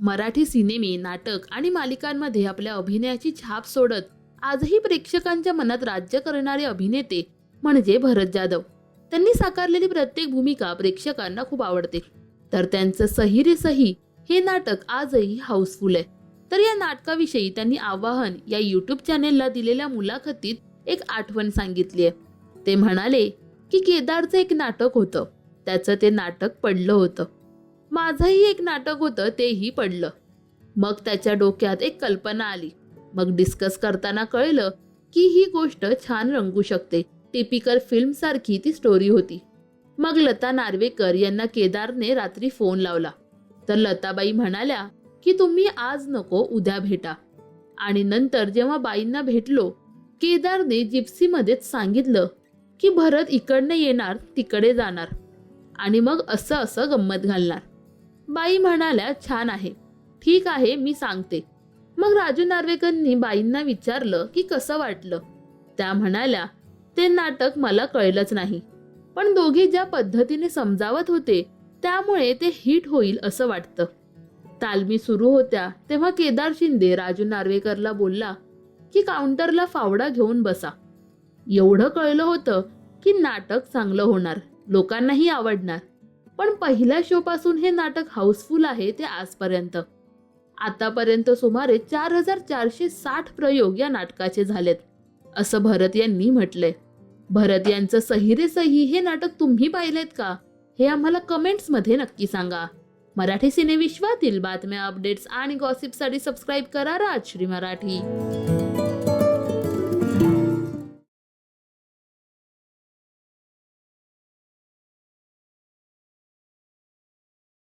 मराठी सिनेमे नाटक आणि मालिकांमध्ये आपल्या अभिनयाची छाप सोडत आजही प्रेक्षकांच्या मनात राज्य करणारे अभिनेते म्हणजे भरत जाधव. त्यांनी साकारलेली प्रत्येक भूमिका प्रेक्षकांना खूप आवडते. तर त्यांचं सही रे सही हे नाटक आजही हाऊसफुल आहे. तर या नाटकाविषयी त्यांनी आवाहन या युट्यूब चॅनेलला दिलेल्या मुलाखतीत एक आठवण सांगितली आहे. ते म्हणाले की केदारचं एक नाटक होतं. त्याचं ते नाटक पडलं होतं. माझंही एक नाटक होतं तेही पडलं. मग त्याच्या डोक्यात एक कल्पना आली. मग डिस्कस करताना कळलं की ही गोष्ट छान रंगू शकते. टिपिकल फिल्म सारखी ती स्टोरी होती. मग लता नार्वेकर यांना केदारने रात्री फोन लावला. तर लताबाई म्हणाल्या की तुम्ही आज नको उद्या भेटा. आणि नंतर जेव्हा बाईंना भेटलो केदारने जिप्सीमध्येच सांगितलं की भरत इकडनं येणार तिकडे जाणार. आणि मग असं असं गंमत घालणार. बाई म्हणाल्या छान आहे. ठीक आहे मी सांगते. मग राजू नार्वेकरनी बाईंना विचारलं की कसं वाटलं. त्या म्हणाल्या ते नाटक मला कळलंच नाही. पण दोघे ज्या पद्धतीने समजावत होते त्यामुळे ते हिट होईल असं वाटतं. तालमी सुरू होत्या तेव्हा केदार शिंदे राजू नार्वेकरला बोलला की काउंटरला फावडा घेऊन बसा. एवढं कळलं होतं की नाटक चांगलं होणार लोकांनाही आवडणार. पण पहिल्या शोपासून हे नाटक हाऊसफुल आहे ते आजपर्यंत. आतापर्यंत सुमारे चार हजार चारशे साठ प्रयोग या नाटकाचे झालेत असं भरत यांनी म्हटलंय. भरत यांचं सही रे सही हे नाटक तुम्ही पाहिलेत का? हे आम्हाला कमेंट्समध्ये नक्की सांगा. मराठी सिनेविश्वातील बातम्या अपडेट्स आणि गॉसिपसाठी सबस्क्राईब करा राजश्री मराठी.